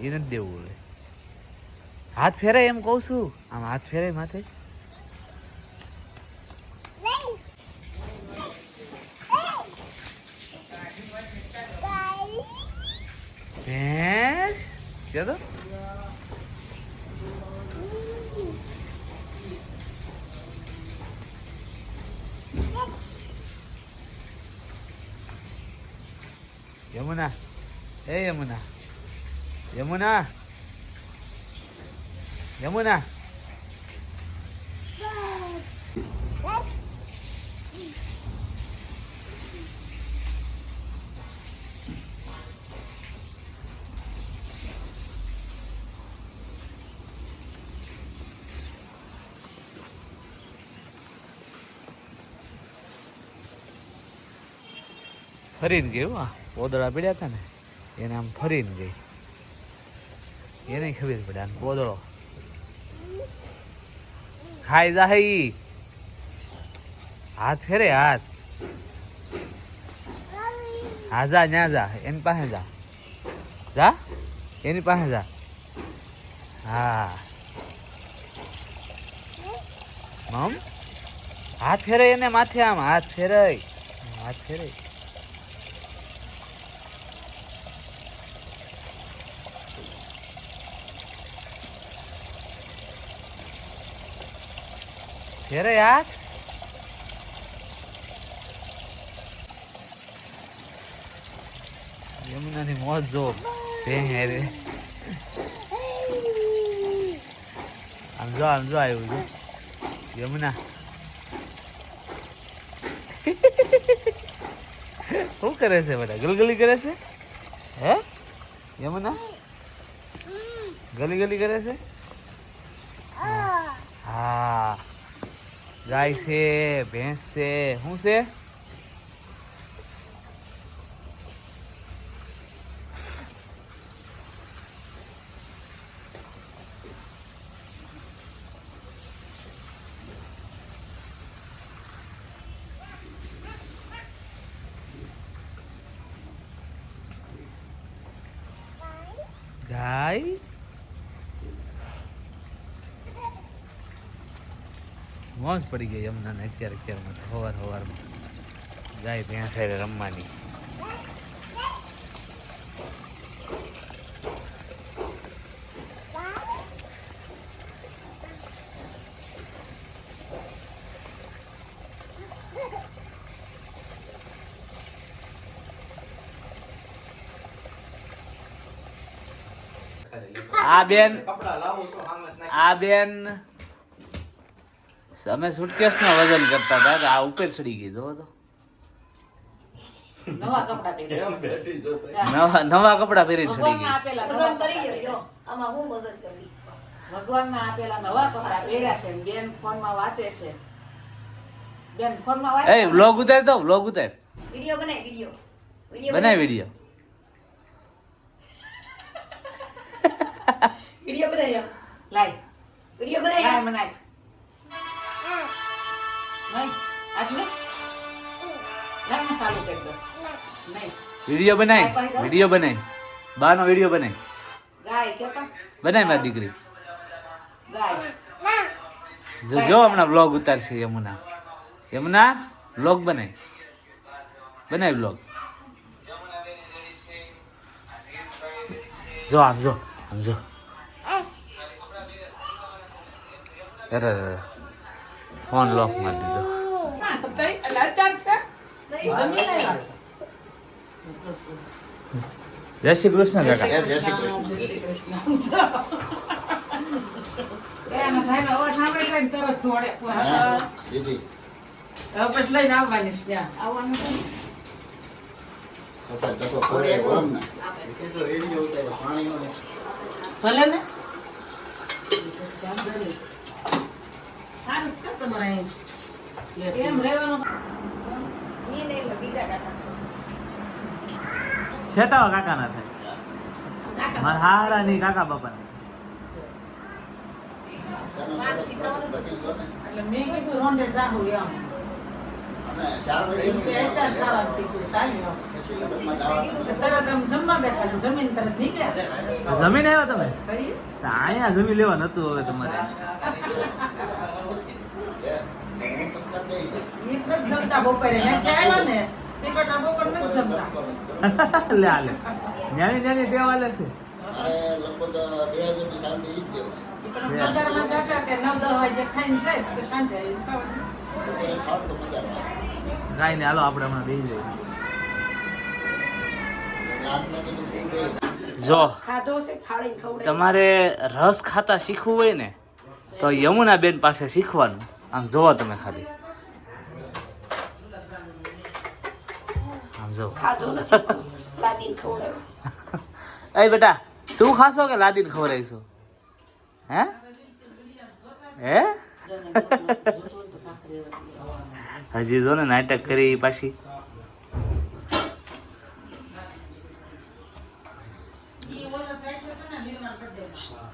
એ નથી દેવું હવે. હાથ ફેરાય એમ કહું છું. આમ હાથ ફેરાય માથે. ભેંસ? કે તો. યમુના. એ યમુના. યમુના યમુના ફરીને ગયું? આ પોદળા પડ્યા હતા ને? એને આમ ફરીને ગઈ. એને ખબર પડે આને પોદળો ખાઈ જાય ઈ. હાથ ફેરે હાથ હા જા ન્યા જા એની પાસે જા જા એની પાસે જા હા મમ હાથ ફેરે એને માથે આમ હાથ ફેરાય હાથ ફેરાય ફેરે યાર. યમુનાની મોજ જો ભેં હેરે. આમ જો આમ જો આવ્યું યમુના. શું કરે છે બધા? ગલગલી કરે છે? હે? યમુના? ગલી ગલી કરે છે હા ગાય છે ભેંસ છે શું છે ગાય મોજ પડી ગઈ યમુનાને અત્યારે અત્યારમાં તો હવાર હવારમાં ગાય ભેંસ હારે રમવાની. આ બેન આ બેન અમે સુટકેસ નો વજન કરતા હતા આ ઉપર ચડી ગઈ જો તો. નવા કપડા પહેરી નવા નવા કપડા પહેરી ચડી ગઈ આપેલા વજન નવા કરી કપડાં લ્યો, જો. આમાં હું વજન કરવી ભગવાનના આપેલા નવા કપડા પહેર્યા છે બેન ફોનમાં વાંચે છે. બેન ફોનમાં વાંચે એ વ્લોગ ઉતાર તો વ્લોગ ઉતાર. વિડિયો બનાય વિડિયો. વિડિયો બનાય વીડિયો. વિડિયો બનાય. લાય. વિડિયો લાય બનાય. વીડિયો બનાય. વીડિયો બનાય. બાનો વીડિયો બનાય. ગાય કેતા બનાય મારી દીકરી. ગાય. જો જો હમણાં વ્લોગ ઉતારશે યમુના. યમુના વ્લોગ બનાય. બનાય વ્લોગ જો આમ જો આમ જો. અરે ફોન લોક મારી દીધો. જય શ્રી કૃષ્ણ કાકા. આવવાની ત્યાં. આવવાનું ભલે ને? સારું છે તમારે અહીં. એમ રહેવાનું એ નહીં બીજા કાકા છો. છેટાવા કાકા ના થાય. મારા હારા ની કાકા બાપા ના. એટલે મેં કીધું રોંડે જાહું એમ. જમવા બેઠા. જમીન તરત નીકળ્યા જમીન આવ્યા તમે? અહીંયા જમીન લેવા નતું હવે તમારે એક જ જમતા બપોરે. ત્યાંથી આવ્યા ને તે કરતા બપોર નથી જમતા. લે આ ન્યાની ન્યાની ટેવ આલે છે. એ પણ બજારમાં જતા કે નવ દસ વાગે ખાઈને જાય તો સાંજે આવીને ખાવાનું. કાંઈ નહીં હાલો આપણે હમણાં બેસી જઈએ. જો. તમારે રસ ખાતા શીખવું હોય ને તો યમુના બેન પાસે શીખવાનું. આમ જોવો તમે ખાલી. જો ખાધો નથી. લાદીને ખવડાવ્યું. એ બેટા તું ખાશો કે લાદીને ખવડાવીશો? હે? હે? હજી જો ને નાટક કરી પાછી.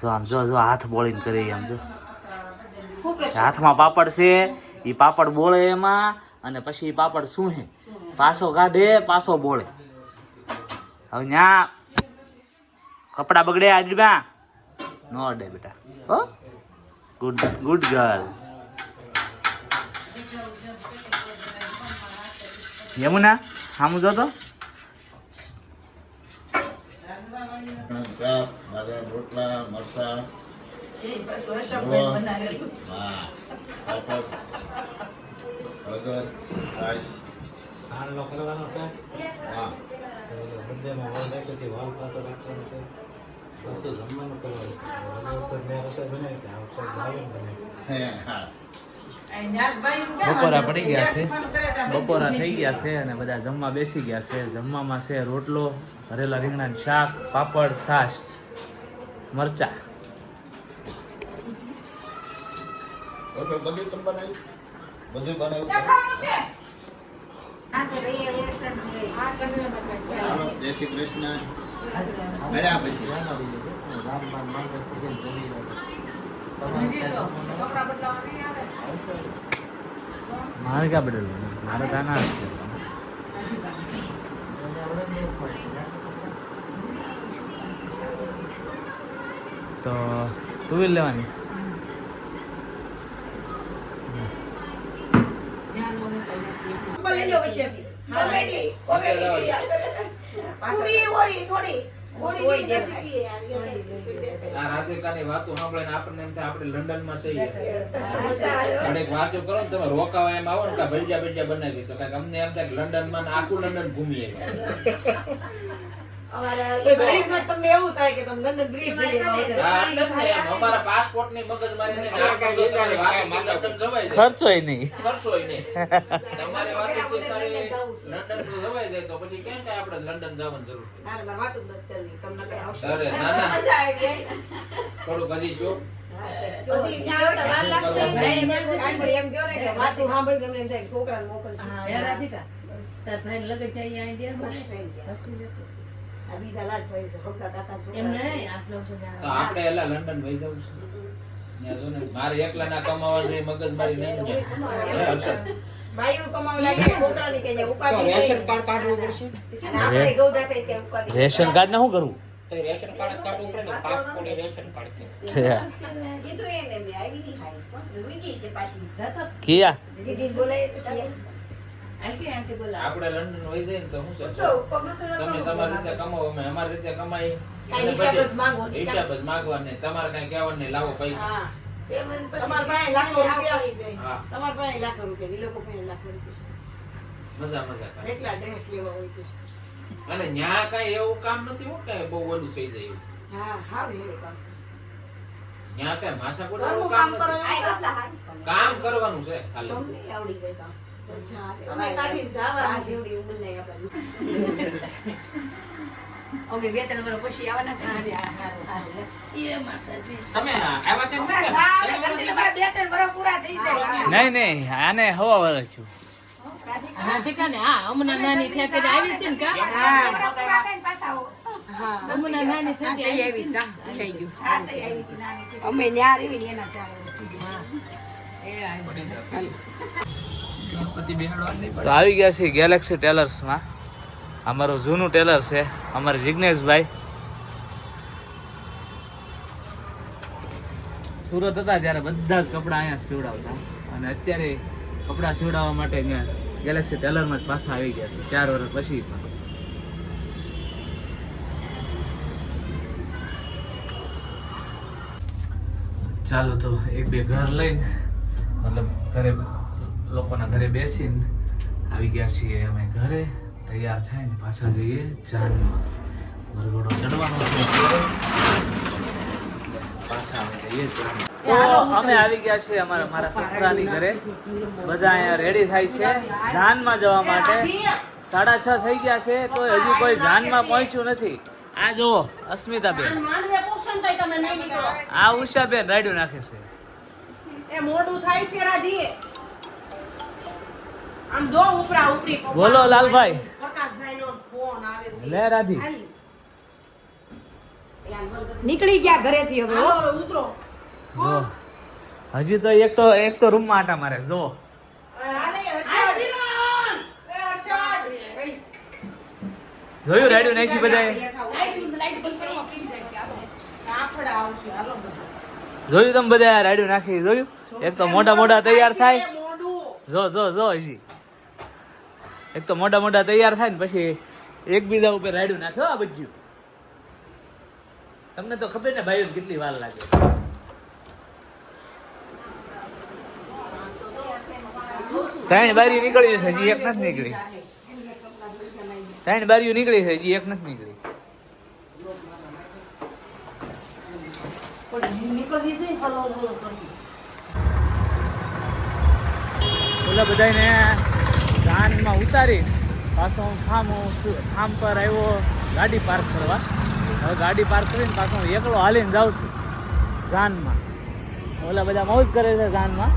જો આમ જો જો હાથ બોળીને કરે આમ જો. હાથમાં પાપડ છે એ પાપડ બોળે એમાં અને પછી એ પાપડ શું હે પાછો કાઢે પાછો બોળે હવે ન્યા કપડા બગડે આજમાં નો અડે બેટા હો ગુડ ગુડ ગર્લ યમુના સામું જો તો રોટલા મરચા એ બસ વર્ષાબેન બનાવેલું હા. પાપડ હળદર છાશ હા હે. હા આ નાગભાઈ ક્યાં બપોરા વાંધો પડી ગયા છે. એક ફોન કરે તો આ બંધ બપોરા થઈ થઈ ગયા છે અને બધા જમવા બેસી ગયા છે. જમવામાં છે રોટલો ભરેલા રીંગણાનું શાક પાપડ છાશ મરચા. બધું બનાવ્યું. બધું બનાવ્યું. ચાલો જય શ્રી કૃષ્ણ. ગયા પછી. મારે ક્યાં બદલવું? મારે તો ના તો તું લેવાની છે? બનાવી તો કોમેડી અમને એમ થાય કે લંડનમાં ને આખું લંડન ઘૂમીએ ખર્ચોય નહીં. કરશોય નહીં. તમારે વાતો લંડન જવાય જાય તો પછી કેમ કે આપણે લંડન જવાની જરૂર છે? ના, મારે વાતું જ નથી કરવી. તમને કઈ આવશે? અરે ના ના મજા આવી ગઈ થોડુંક હજી જો. છોકરા મોકલશું. તાર ભાઈને લગન ઇન્ડિયા બસ થઈ ગયા. આ બીજા લાડ ભાઈ છે, હગા કાકા છોકરા છે. નહીં આટલો બધા. તો આપણે એલા લંડન ભાઈ જવું છે. જો ને મારે એકલા ના કમાવાની મગજ મારી નહીં હર્ષદ? રેશન કાર્ડ ને શું કરવું? રેશન કાર્ડ કાઢવું પડે ને પાસપોર્ટ રેશન કાર્ડ કે કીધું એને મેં આવી નહીં હાઈ પણ ગઈ છે પાછી. જતો કિયા? દીદી બોલાય તો કહીએ. આલકી આંટી બોલા આપણે લંડન વહી જઈએ ને તો શું છે જો, પગલું છે ને તમે તમારી રીતે કમાવો અમે અમારી રીતે કમાઈ હિસાબ જ માંગો હિસાબ જ માંગવાનો નહીં. તમારે કઈ કહેવાનું નહીં લાવો પૈસા હા. જે મને પછી તમારા પાસે લાખો રૂપિયા. જાય. તમારા પાસે લાખો રૂપિયા, એ લોકો પાસે લાખો રૂપિયા. મજા મજા જેટલા ડ્રેસ લેવા હોય તે. અને ન્યા કઈ એવું કામ નથી હો કે બહુ વધુ થઈ જાય એવું. હા, હા, વેલું કામ છે. ન્યા કઈ માથા કામ કામ કરવાનું છે ખાલી આવડી જાય કામ. સમય કાઢીને આ જવાનું. જેવડી ઉંમર નહીં આપણે. અમે બે ત્રણ વર્ષ પછી આવવાના છે. થઈ. નહીં નહીં આને હવા વરસ છું. રાધિકા. ને હા હમણાં નાની થયા ત્યારે આવી હતી ને કા. હમણાં નાની થયા આવી હતી. અમે ન્યા ને એના તો આવી ગયા છે ગેલેક્સી ટેલર્સમાં અમારું જૂનું ટેલર છે, અમારા જિજ્ઞેશભાઈ સુરત હતા ત્યારે બધા જ કપડાં અહીંયા સીવડાવતા. અને અત્યારે કપડાં સીવડાવવા માટે અહીંયા ગેલેક્સી ટેલરમાં જ પાછા આવી ગયા છે, ચાર વર્ષ પછી ચાલો તો એક બે ઘર લઈને, મતલબ ઘરે લોકોના ઘરે બેસીને આવી ગયા છીએ. અમે ઘરે તૈયાર થઈને પાછા જઈએ જાનમાં. વરઘોડો ચડવાનો છે. પાછા અમે જઈએ જાનમાં. અમે આવી ગયા છીએ અમારા મારા સસરાની ઘરે. બધા અહીંયા રેડી થાય છે. જાનમાં જવા માટે સાડા છ થઈ ગયા છે તો હજુ કોઈ જાનમાં પહોંચ્યું નથી. આ જુઓ અસ્મિતાબેન. ને આ ઉષાબેન રાડ્યું નાખે છે. એ મોડું થાય છે રાધી આમ જો ઉપરા ઉપરી પપ્પા. બોલો લાલભાઈ. પ્રકાશભાઈનો ફોન આવે છે. લે રાધી. નીકળી ગયા ઘરેથી હવે હવે ઉતરો. જો. હજી તો એક તો એક તો રૂમમાં આટા મારે જો. જોયું રેડિયો નાખી બધા. જોયું તમે બધા રેડિયો નાખી જોયું? એક તો મોટા મોટા તૈયાર થાય. જો જો જો હજી. એક તો મોટા મોટા તૈયાર થાય ને પછી એકબીજા ઉપર રાડ્યું નાખે હો આ બધું. તમને તો ખબર ને ભાઈઓ કેટલી વાર લાગે. ત્રણ બારી નીકળી છે હજી એક નથી નીકળી. ત્રણ બારીઓ નીકળી છે હજી એક નથી નીકળી. ઓલા બધાને જાનમાં ઉતારી પાછો હું ફાર્મ ફાર્મ પર આવ્યો, ગાડી પાર્ક કરવા. હવે ગાડી પાર્ક કરીને પાછો હું એકલો હાલીને જાઉં છું, જાનમાં. ઓલા બધા મોજ કરે છે જાનમાં.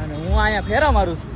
અને હું અહીંયા ફેરા મારું છું.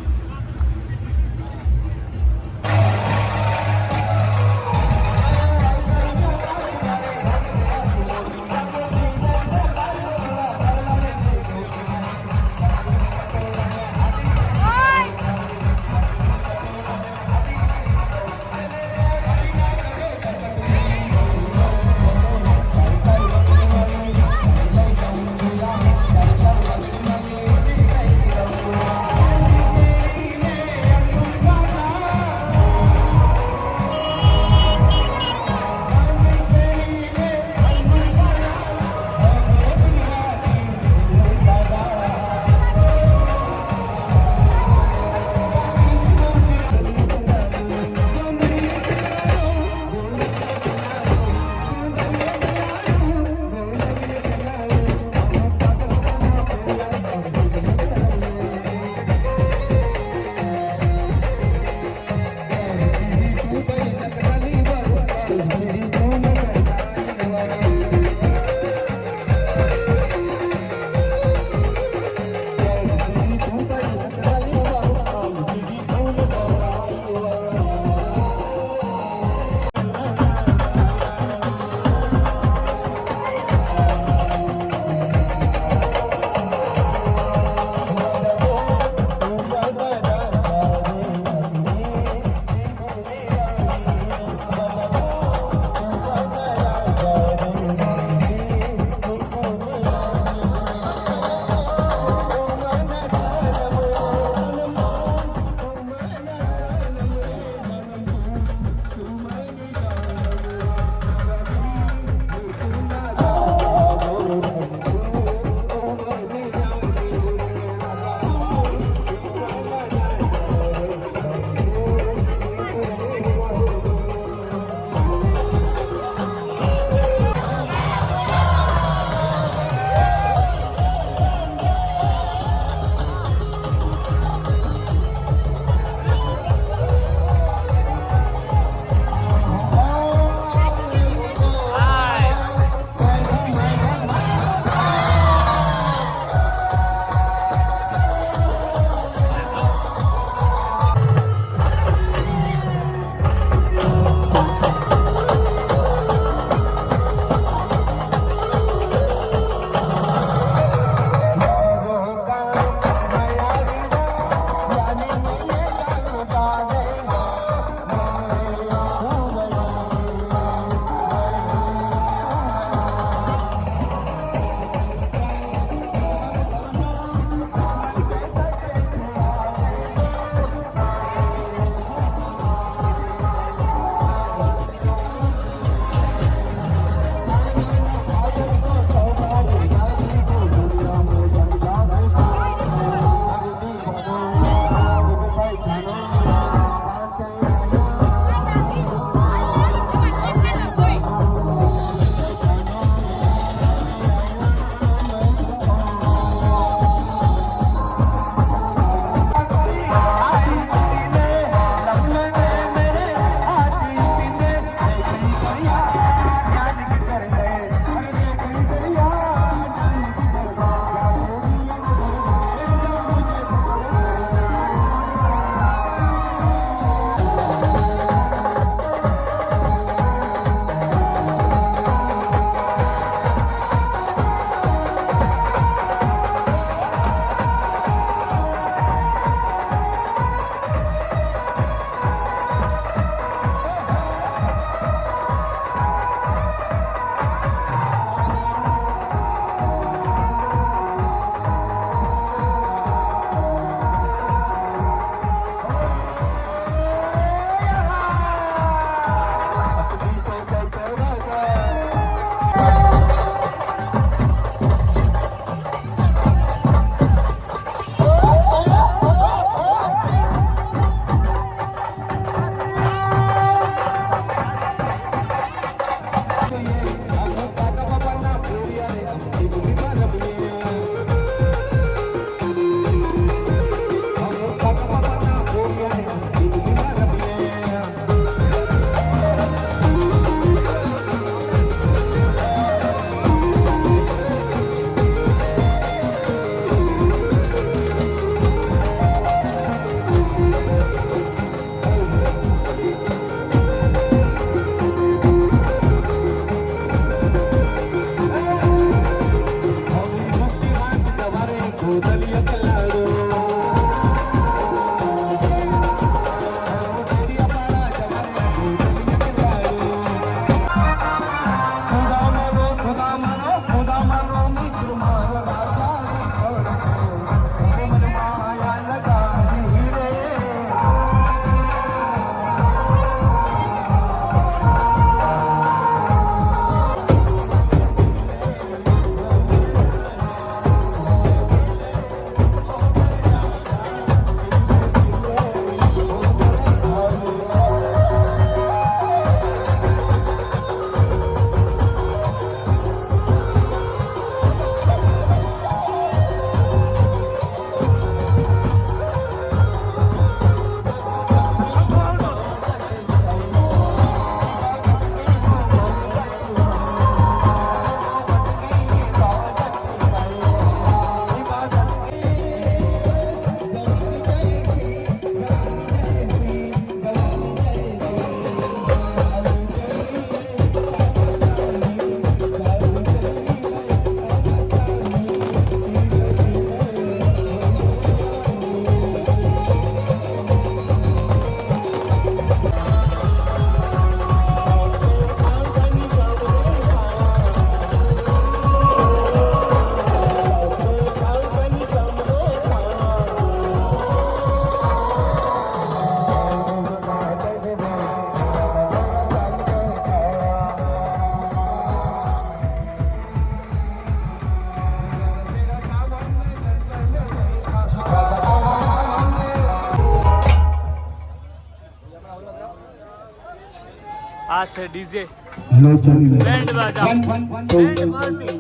આ છે ડીજે. બેન્ડ બાજા બેન્ડ પાર્ટી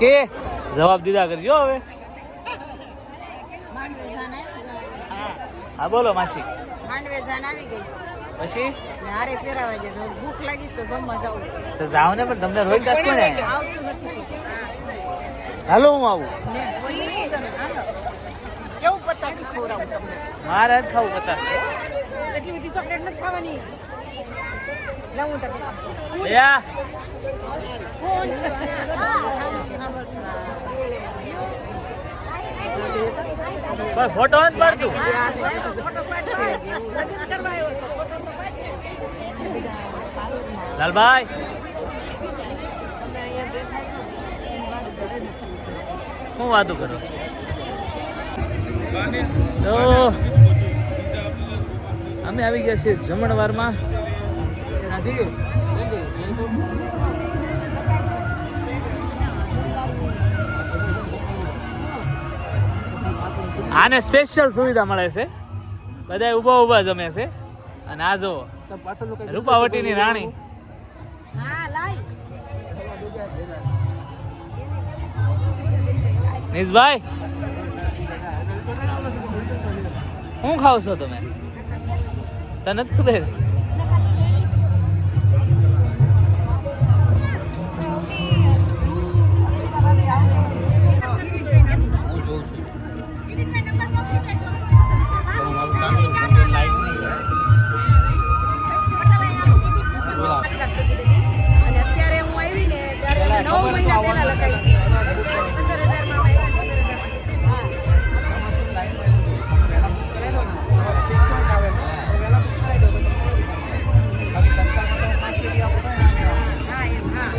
કે જવાબ દીધા કરજો હવે. હા બોલો માસી. પછી? મારે જ ખાવું પતાસી એટલી બધી ચોકલેટ નથી ખાવાની. તમને પણ ફોટો જ પડતું. લાલભાઈ. હું વાતું કરું? અમે આવી ગયા છીએ જમણવારમાં. આને સ્પેશિયલ સુવિધા મળે છે. બધા ઊભા ઊભા જમે છે. અને આ જો રૂપાવટીની રાણી. હા લાઈ નિશભાઈ શું ખાવ છો તમે? તને ખબર? મહિના પહેલા લગાવી પંદર હજારમાં આવી પંદર હજાર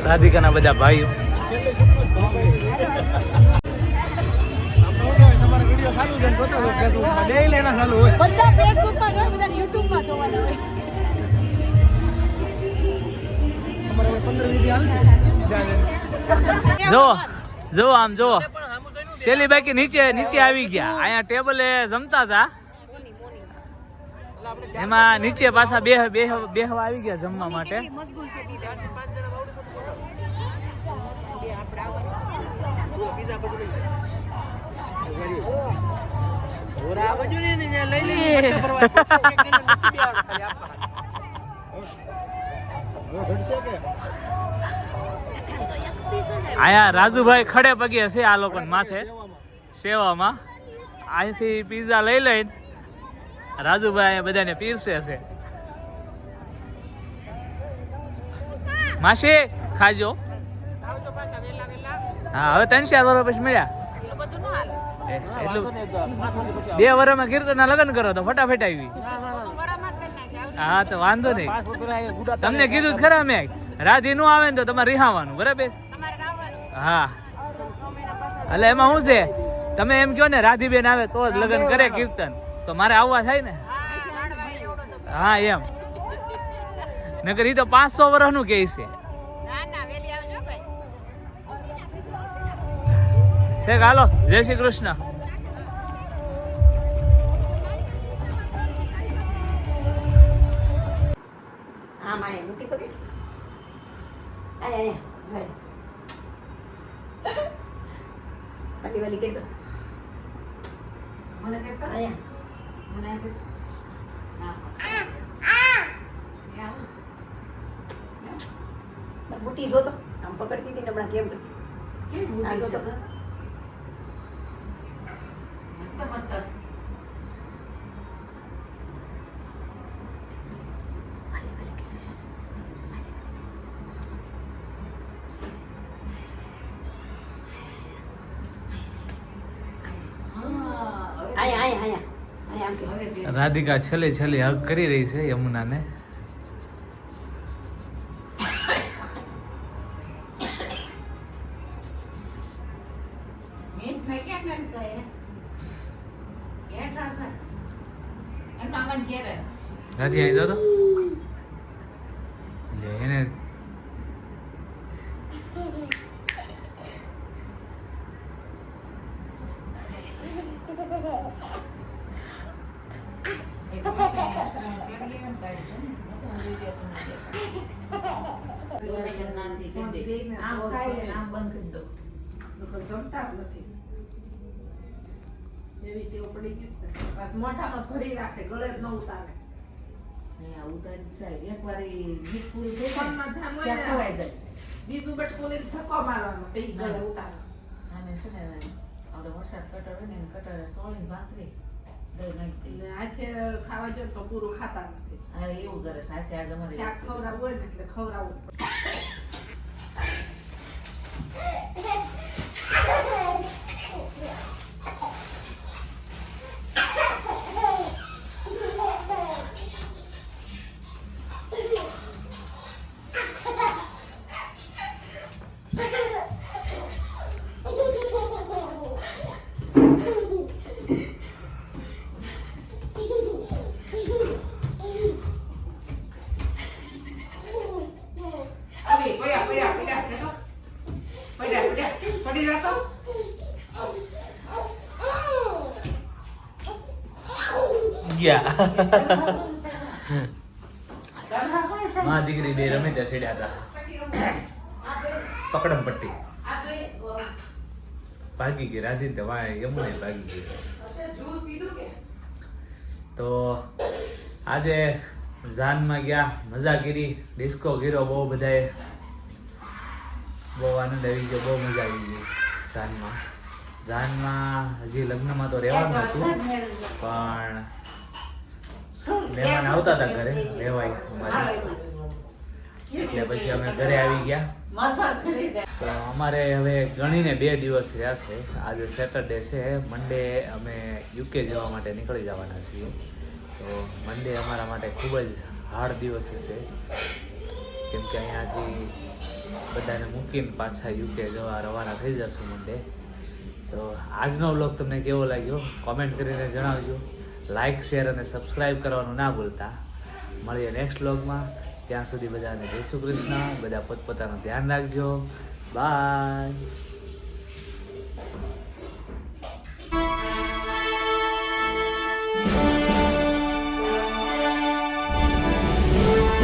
રાધિકાના બધા ભાઈઓ બધા ફેસબુકમાં જોવે બધા યુટ્યુબમાં જોવાના હોય જો જો આમ જો. શેલી બાકી નીચે નીચે આવી ગયા. અહીંયા ટેબલે જમતા હતા એમાં નીચે પાછા બે બે બેહવા આવી ગયા જમવા માટે. મશગુલ અહીંયા રાજુભાઈ ખડે પગે છે આ લોકો માથે. સેવામાં. અહીંથી પીઝા લઈ લઈને રાજુભાઈ બધાને પીરસે છે. માસી, ખાજો. હા, હવે ત્રણ ચાર પછી મળ્યા. બે વર્ષમાં કીર્તનના લગ્ન કરો તો ફટાફટ આવી. હા, તો વાંધો નહીં. તમને કીધું ખરા મેં. રાધી નું આવે ને તો તમારે રિહાવાનું, બરાબર? હા. એટલે એમાં શું છે? તમે એમ કહો ને રાધીબેન આવે તો જ લગ્ન કરે કીર્તન. તો મારે આવવા થાય ને? હા એમ. નગર ઈ તો પાંચસો વર્ષનું કે છે. ઠીક હાલો જય શ્રી કૃષ્ણ. હા માય મૂકી પકડી. આય આય વાલી વાલી balik દો Mana kita? Ayah. Mana kita? Nah. Ya. Ya. બુટી જો તો આમ પકડતી હતી ને હમણાં કેમ કરતી કેવી મોટી છે તો. સર મસ્ત મસ્ત આયા આયા આયા આયા આમ કે. હવે તે રાધિકા છેલ્લે છેલ્લે હક કરી રહી છે યમુનાને. રાધી આવી જાઓ તો એને એક મશીન એક્સરે ટેબલી એમ કાઢી છે ને મોટો વિડિયો તમે દેખો. નાનથી કરી દે. આમ ખાઈ લે ને આમ બંધ કરી દો લોકો જમતા જ નથી એવી ટેવ પડી ગઈ બસ મોઢામાં ભરી રાખે ગળે ન ઉતારે. ને ઉતારી જાય એકવાર ગીત પૂરું થઈ જાય જાય. બીજું બટકું ધક્કો મારવાનો તે ગળે ઉતારે. અને છે ને આપણે વરસાદ કટર હોય ને કટર સોળી ભાખરી આજે ખાવા જો તો પૂરું ખાતા નથી. હા એવું કરે સાચે આજ અમારે શાક ખવડાવવું હોય ને એટલે ખવડાવવું પડે. માં દીકરી બે રમે ત્યાં છેડ્યા હતા. પકડમ પટ્ટી. ભાગી ગઈ રાધી તે વાય યમુને ભાગી ગઈ. તો આજે જાનમાં ગયા, મજા કરી ડિસ્કો ગીરો બહુ બધાએ. બહુ આનંદ આવી ગયો, બહુ મજા આવી ગઈ જાનમાં જાનમાં હજી લગ્નમાં તો રહેવાનું હતું, પણ મહેમાન આવતા હતા ઘરે રહેવાય અમારે. એટલે પછી અમે ઘરે આવી ગયા. તો અમારે હવે ગણીને બે દિવસ રહ્યા છે. આજે સેટરડે છે મંડે અમે યુકે જવા માટે નીકળી જવાના છીએ. તો મંડે અમારા માટે ખૂબ જ હાર્ડ દિવસ છે કેમ કે અહીંયાથી બધાને મૂકીને પાછા યુકે જવા રવાના થઈ જશું મંડે તો આજનો બ્લોગ તમને કેવો લાગ્યો? કોમેન્ટ કરીને જણાવજો. લાઇક શેર અને સબસ્ક્રાઈબ કરવાનું ના ભૂલતા. મળીએ નેક્સ્ટ વ્લોગમાં ત્યાં સુધી બધાને જય શ્રી કૃષ્ણ. બધા પોતપોતાનું ધ્યાન રાખજો. બાય